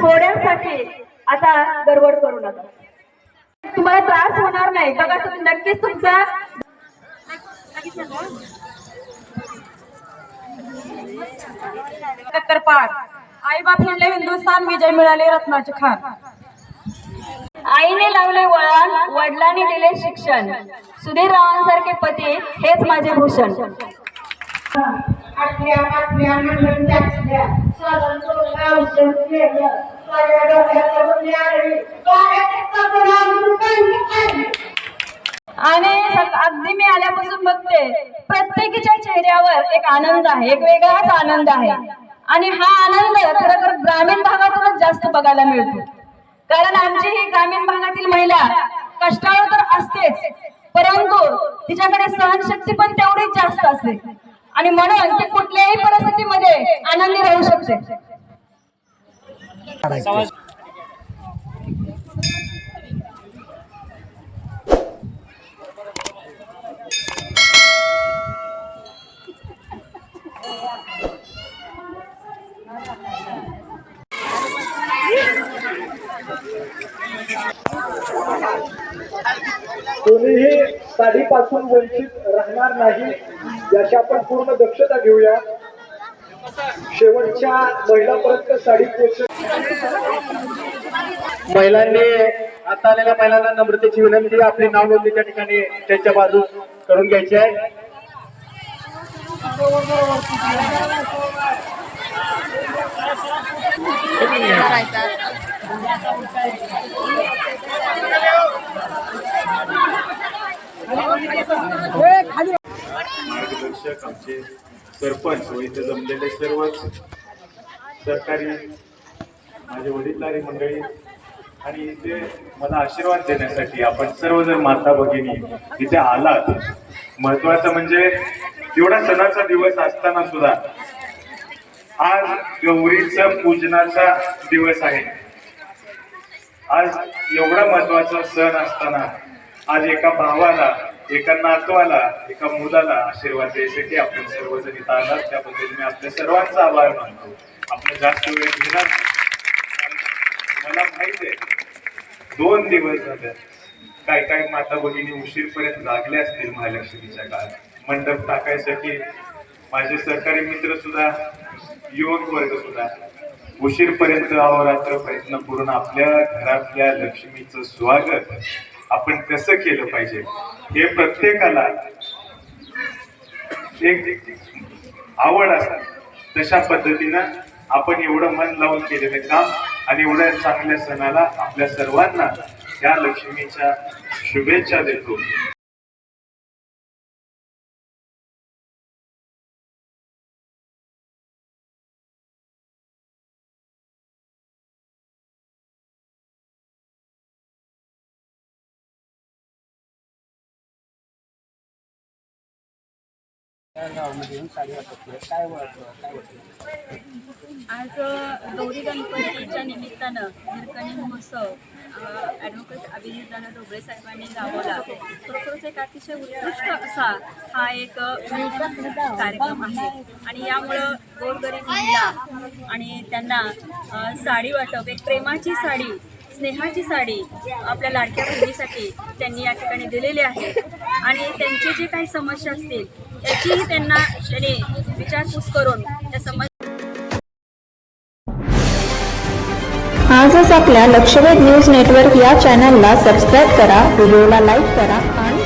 थोड्यासाठी आता गडबड करू नका. तुम्हाला त्रास होणार नाही. बघा तुम्ही नक्कीच तुमचा एकाहत्तर आई बाप म्हणले हिंदुस्थान विजय मिळाले रत्नाचे खान. आईने लावले वळण वडिलांनी दिले शिक्षण. सुधीर रावांसारखे पती हेच माझे भूषण. आटल्या औषध केलं. कपडा म्हणून आणि अगदी मी आल्यापासून बघते प्रत्येकीच्या चेहऱ्यावर एक आनंद आहे एक वेगळाच आनंद आहे. आणि हा आनंद खरोखर ग्रामीण भागातूनच जास्त बघायला मिळतो. कारण आमची ही ग्रामीण भागातील महिला कष्टाळू तर असतेच परंतु तिच्याकडे सहनशक्ती पण तेवढीच जास्त असते. आणि म्हणून ती कुठल्याही परिस्थितीमध्ये आनंदी राहू शकते. कोणीही साडीपासून वंचित राहणार नाही याची आपण पूर्ण दक्षता घेऊया. शेवटच्या महिलापर्यंत साडी महिलांनी आता आलेल्या महिलांना नम्रतेची विनंती आपली नाव नोंदणी त्या ठिकाणी त्यांच्या बाजू करून घ्यायची आहे. मार्गदर्शक आमचे सरपंच व इथे जमलेले सर्वच सरकारी माझे वडीलधारी मंडळी आणि इथे मला आशीर्वाद देण्यासाठी आपण सर्व जर माता भगिनी इथे आलात. महत्वाचं म्हणजे एवढा सणाचा दिवस असताना सुद्धा आज गौरीचा पूजनाचा दिवस आहे. आज एवढा महत्त्वाचा सण असताना आज एका भावाला एका नातवाला एका मुलाला आशीर्वाद द्यायसाठी आपण सर्वजण इथं आलात. त्याबद्दल मी आपल्या सर्वांचा आभार मानतो. आपण जास्त वेळ घेणार मला माहीत आहे दोन दिवस झाले काय काय माता भगिनी उशीरपर्यंत लागले असतील महालक्ष्मीच्या काळात. मंडप टाकायसाठी माझे सरकारी मित्र सुद्धा युवक वर्ग सुद्धा उशीरपर्यंत अहोरात्र प्रयत्न करून आपल्या घरातल्या लक्ष्मीचं स्वागत आपण कसं केलं पाहिजे? हे प्रत्येकाला एक आवड असते. तशा पद्धतीनं आपण एवढं मन लावून केलेलं काम आणि एवढ्या चांगल्या सणाला आपल्या सर्वांना या लक्ष्मीच्या शुभेच्छा देतो. आज गौरी गणपतीच्या निमित्तानं हिरकणी महोत्सव ॲडव्होकेट अभिजिताना ढोबळे साहेबांनी गावला खरोखरच एक अतिशय उत्कृष्ट असा हा एक कार्यक्रम आहे. आणि यामुळं गोरगरीब महिला आणि त्यांना साडी वाटप एक प्रेमाची साडी स्नेहाची साडी आपल्या लाडक्या बहिणीसाठी त्यांनी या ठिकाणी दिलेली आहे. आणि त्यांची जी काही समस्या असतील त्याचीही त्यांना त्यांनी विचारपूस करून त्या समस्या आजच आपल्या लक्षवेध न्यूज नेटवर्क या चॅनलला सबस्क्राईब करा व्हिडिओला लाईक करा आणि